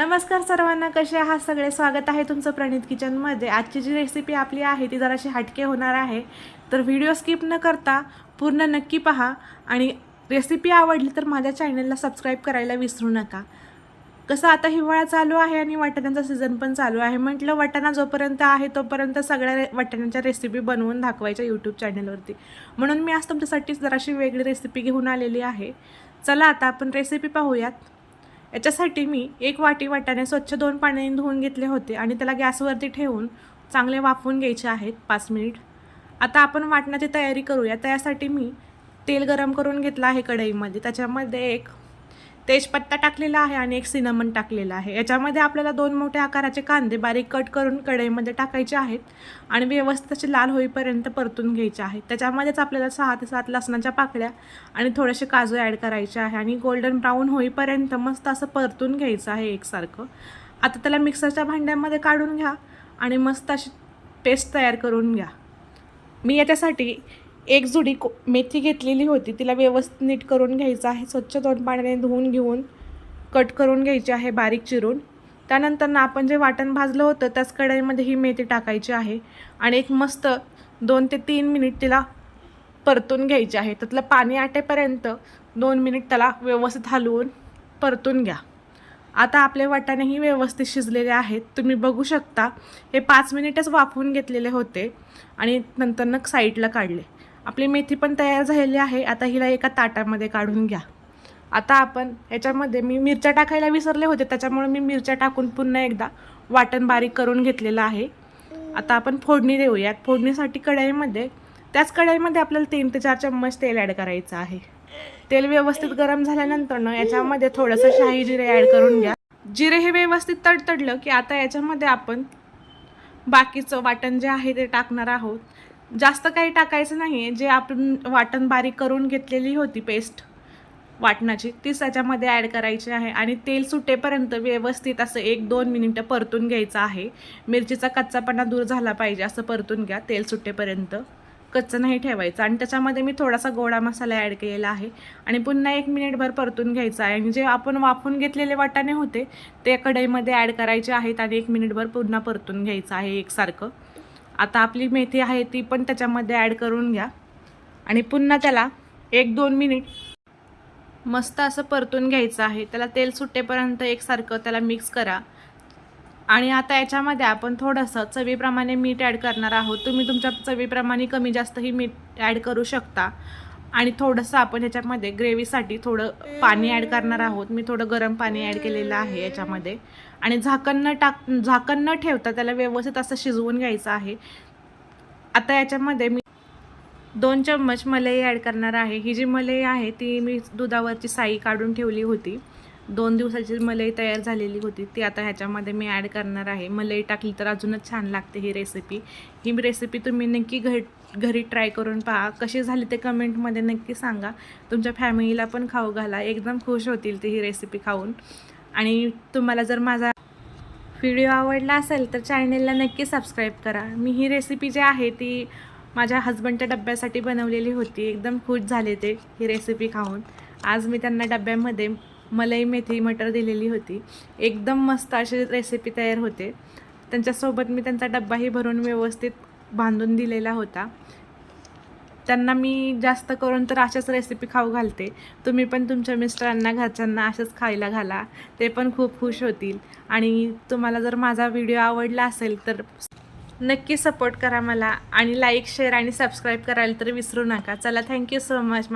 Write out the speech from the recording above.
नमस्कार सर्वांना कसे आहात सगळे? स्वागत आहे तुमचं प्रणित किचनमध्ये आजची जी रेसिपी आपली आहे ती जराशी हटके होणार आहे. तर व्हिडिओ स्किप न करता पूर्ण नक्की पहा. आणि रेसिपी आवडली तर माझ्या चॅनलला सबस्क्राईब करायला विसरू नका. कसं आता हिवाळा चालू आहे आणि वाटाण्याचा सीझन पण चालू आहे. म्हटलं वाटाणा जोपर्यंत आहे तोपर्यंत सगळ्या रे वाटाण्याच्या रेसिपी बनवून दाखवायच्या यूट्यूब चॅनलवरती म्हणून मी आज तुमच्यासाठी जराशी वेगळी रेसिपी घेऊन आलेली आहे. चला आता आपण रेसिपी पाहूयात. याच्यासाठी मी एक वाटी वाटाणे स्वच्छ दोन पाण्याने धुवून घेतले होते आणि त्याला गॅसवरती ठेवून चांगले वाफवून घ्यायचे आहेत पाच मिनिट. आता आपण वाटण्याची तयारी करूया. त्यासाठी मी तेल गरम करून घेतलं आहे कढईमध्ये. त्याच्यामध्ये एक तेजपत्ता टाकलेला आहे आणि एक सिनमन टाकलेला आहे. याच्यामध्ये आपल्याला दोन मोठ्या आकाराचे कांदे बारीक कट करून कढईमध्ये टाकायचे आहेत आणि व्यवस्थित असे लाल होईपर्यंत परतून घ्यायचे आहेत. त्याच्यामध्येच आपल्याला सहा ते सात लसणाच्या पाकळ्या आणि थोडेसे काजू ॲड करायचे आहे आणि गोल्डन ब्राऊन होईपर्यंत मस्त असं परतून घ्यायचं आहे एकसारखं. आता त्याला मिक्सरच्या भांड्यामध्ये काढून घ्या आणि मस्त अशी पेस्ट तयार करून घ्या. मी याच्यासाठी एक जुडी को मेथी घेतलेली होती. तिला व्यवस्थित नीट करून घ्यायचं आहे. स्वच्छ दोन पाण्याने धुवून घेऊन कट करून घ्यायची आहे बारीक चिरून. त्यानंतर ना आपण जे वाटण भाजलं होतं त्याच कढईमध्ये ही मेथी टाकायची आहे आणि एक मस्त दोन ते तीन मिनिट तिला परतून घ्यायची आहे. त्यातलं पाणी आटेपर्यंत दोन मिनिट त्याला व्यवस्थित हलवून परतून घ्या. आता आपले वाटाणेही व्यवस्थित शिजलेले आहेत. तुम्ही बघू शकता हे पाच मिनिटच वाफवून घेतलेले होते आणि नंतर नग साईडला काढले. आपली मेथी पण तयार झालेली आहे. आता हिला एका ताटामध्ये काढून घ्या. आता आपण याच्यामध्ये मी मिरच्या टाकायला विसरले होते. त्याच्यामुळे मी मिरच्या टाकून पुन्हा एकदा वाटण बारीक करून घेतलेलं आहे. आता आपण फोडणी देऊयात. फोडणीसाठी कढाईमध्ये त्याच कढाईमध्ये आपल्याला तीन ते चार चम्मच तेल ॲड करायचं आहे. तेल व्यवस्थित गरम झाल्यानंतर ना याच्यामध्ये थोडंसं शाही जिरे ॲड करून घ्या. जिरे हे व्यवस्थित तडतडलं की आता याच्यामध्ये आपण बाकीचं वाटण जे आहे ते टाकणार आहोत. जास्त काही टाकायचं नाही जे आपण वाटण बारीक करून घेतलेली होती पेस्ट वाटणाची तीच त्याच्यामध्ये ॲड करायची आहे. आणि तेल सुटेपर्यंत व्यवस्थित असं एक दोन मिनिटं परतून घ्यायचं आहे. मिरचीचा कच्चापणा दूर झाला पाहिजे असं परतून घ्या तेल सुटेपर्यंत. कच्चं नाही ठेवायचं. आणि त्याच्यामध्ये मी थोडासा गोडा मसाला ॲड केलेला आहे. आणि पुन्हा एक मिनिटभर परतून घ्यायचा आहे. आणि जे आपण वाफून घेतलेले वाटाणे होते ते कढईमध्ये ॲड करायचे आहेत आणि एक मिनिटभर पुन्हा परतून घ्यायचं आहे एकसारखं. आता आपली मेथी आहे ती पण त्याच्यामध्ये ॲड करून घ्या. आणि पुन्हा त्याला एक दोन मिनिट मस्त असं परतून घ्यायचं आहे. त्याला तेल सुटेपर्यंत एकसारखं त्याला मिक्स करा. आणि आता याच्यामध्ये आपण थोडंसं चवीप्रमाणे मीठ ॲड करणार आहोत. तुम्ही तुमच्या चवीप्रमाणे कमी जास्तही मीठ ॲड करू शकता. आणि थोडंसं आपण ह्याच्यामध्ये ग्रेव्हीसाठी थोडं पाणी ॲड करणार आहोत. मी थोडं गरम पाणी ॲड केलेलं आहे याच्यामध्ये. आणि झाकण न टाक झाकण न ठेवता त्याला व्यवस्थित असं शिजवून घ्यायचं आहे. आता याच्यामध्ये मी दोन चम्मच मलई ॲड करणार आहे. ही जी मलई आहे ती मी दुधावरची साई काढून ठेवली होती. दोन दिवसाची मलई तयार झालेली होती. ती आता ह्याच्यामध्ये मी ॲड करणार आहे. मलई टाकली तर अजूनच छान लागते ही रेसिपी. ही रेसिपी तुम्ही नक्की घट घरी ट्राय करून पहा. कशी झाली ते कमेंटमध्ये नक्की सांगा. तुमच्या फॅमिलीला पण खाऊ घाला. एकदम खुश होतील ते ही रेसिपी खाऊन. आणि तुम्हाला जर माझा व्हिडिओ आवडला असेल तर चॅनेलला नक्की सबस्क्राईब करा. मी ही रेसिपी जी आहे ती माझ्या हस्बंडच्या डब्यासाठी बनवलेली होती. एकदम खुश झाले ते ही रेसिपी खाऊन. आज मी त्यांना डब्यामध्ये मलाई मेथी मटर दिलेली होती. एकदम मस्त अशी रेसिपी तयार होते. त्यांच्यासोबत मी त्यांचा डब्बाही भरून व्यवस्थित बांधून दिलेला होता. त्यांना मी जास्त करून तर अशाच रेसिपी खाऊ घालते. तुम्ही पण तुमच्या मिस्टरांना घरच्यांना अशाच खायला घाला. ते पण खूप खुश होतील. आणि तुम्हाला जर माझा व्हिडिओ आवडला असेल तर नक्की सपोर्ट करा मला. आणि लाईक शेअर आणि सबस्क्राईब करायला तर विसरू नका. चला थँक्यू सो मच